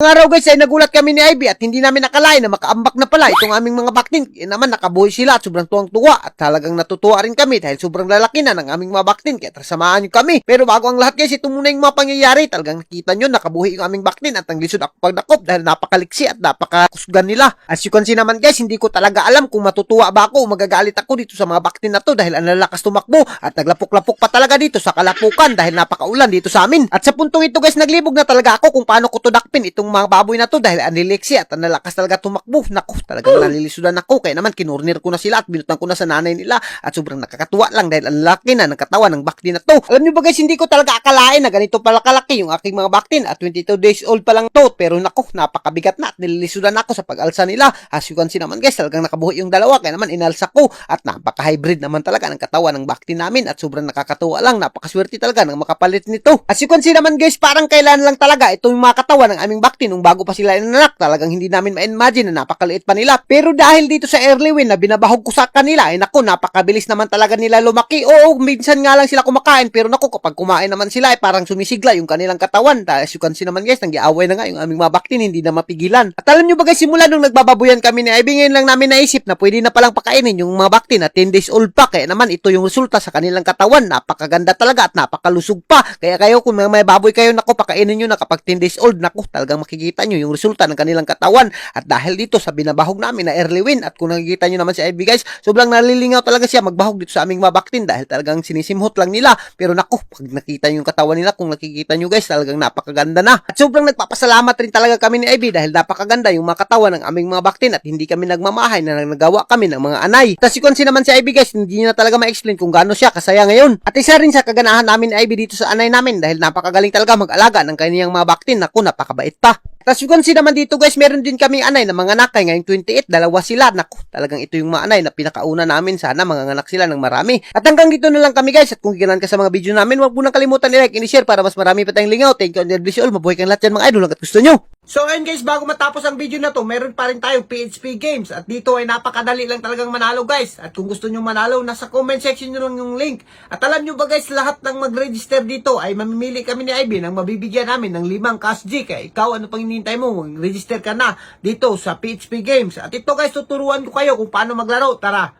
Mga araw guys ay nagulat kami ni Ivy at hindi namin nakalain na makaambak na pala itong aming mga baktin. Kaya naman nakabuhay sila at sobrang tuwang-tuwa at talagang natutuwa rin kami dahil sobrang lalaki na ng aming mga baktin kaya samahan nyo kami. Pero bago ang lahat guys, ito muna yung mga pangyayari. Talagang nakita nyo nakabuhay yung aming baktin at ang lisod ako pag nakop dahil napakaliksi at napakakusgan nila. As you can see naman guys, hindi ko talaga alam kung matutuwa ba ako o magagalit ako dito sa mga baktin na to dahil ang lalakas tumakbo at naglapok-lapok pa talaga dito sa kalapukan dahil napakaulan dito sa amin. At sa puntong ito guys, naglibog na talaga ako kung paano ko tudakpin itong mga baboy na to dahil aniliksi at ang lalakas talaga tumakbo. Naku, talagang nalilisudan ako. Kaya naman kinurnir ko na sila at binutan ko na sa nanay nila at sobrang nakakatuwa lang dahil ang laki na ng katawan ng bakti na to. Alam niyo ba guys, hindi ko talaga akalain na ganito pala kalaki yung aking mga baktin at 22 days old pa lang to. Pero naku, napakabigat na at nilisudan ako sa pag-alsa nila. As you can see naman guys, talagang nakabuhay yung dalawa kaya naman inalsa ko at napaka-hybrid naman talaga ng katawan ng bakti namin at sobrang nakakatuwa lang. Napakaswerte talaga ng makapalit nito. As you can see naman guys, parang kailan lang talaga ito yung mga katawan ng aming bakti nung bago pa sila inanak. Talagang hindi namin ma-imagine na napakaliit pa nila. Pero dahil dito sa early win na binabahog ko sa kanila, ay naku, napakabilis naman talaga nila lumaki. Oo, minsan nga lang sila kumakain, pero naku, kapag kumain naman sila, ay parang sumisigla yung kanilang katawan. As you can see naman guys, nang-iaway na nga yung aming mga baktin, hindi na mapigilan. At alam nyo ba guys, simula nung nagbababuyan kami ni Ivy, ngayon lang namin naisip na pwede na palang pakainin yung mga baktin na 10 days old pa. Kaya naman, ito yung resulta sa kanilang katawan. Napakaganda talaga at napakalusog pa. Kaya kayo, kung may baboy kayo, naku, pakainin nyo na kapag 10 days old, naku, talagang makikita nyo yung resulta ng kanilang katawan. At dahil dito sa binabahog namin na early win, at kung nakikita nyo naman si Ivy guys, sobrang nalilingaw talaga siya magbahog dito sa aming mga baktin dahil talagang sinisimhot lang nila. Pero naku, pag nakita yung katawan nila, kung nakikita nyo guys, talagang napakaganda na. At sobrang nagpapasalamat rin talaga kami ni Ivy dahil napakaganda yung mga katawan ng aming mga baktin at hindi kami nagmamahay na nagawa kami ng mga anay. Tapos si Konsi naman si Ivy guys, hindi niya talaga ma-explain kung gaano siya kasaya ngayon. At isa rin sa kaganahan namin ni Ivy dito sa anay namin dahil napakagaling talaga mag-alaga ng kanyang mga baktin. Naku, napakabait pa. Tapos you can see naman dito guys, meron din kaming anay na mga nakay. Ngayong 28, dalawa sila. Naku, talagang ito yung mga anay na pinakauna namin. Sana mga anak sila ng marami. At hanggang dito na lang kami guys. At kung ginan ka sa mga video namin, huwag mo nang kalimutan i-like and i-share para mas marami pa tayong lingaw. Thank you and God bless you all. Mabuhay kang lahat dyan mga idol hanggat gusto nyo. So ayun guys, bago matapos ang video na to, meron pa rin tayong PHP games. At dito ay napakadali lang talagang manalo guys. At kung gusto nyo manalo, nasa comment section nyo lang yung link. At alam nyo ba guys, lahat ng mag-register dito ay mamimili kami ni Ivy ng mabibigyan namin ng limang cash G. Kaya ikaw, ano pang hinihintay mo? Register ka na dito sa PHP games. At ito guys, tuturuan ko kayo kung paano maglaro. Tara!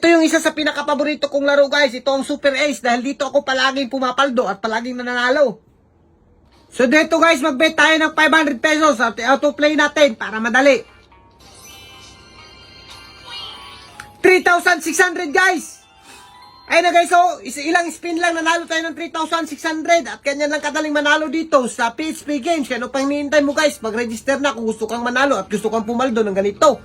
Ito yung isa sa pinakapaborito kong laro guys. Ito ang Super Ace dahil dito ako palaging pumapaldo at palaging nananalo. So dito guys, mag-bet tayo ng 500 pesos at auto-play natin para madali. 3,600 guys! Ayun na guys, so ilang spin lang nanalo tayo ng 3,600 at ganyan lang kadaling manalo dito sa PHP Games. Kaya ano pang hinihintay mo guys, mag-register na kung gusto kang manalo at gusto kang pumaldo ng ganito.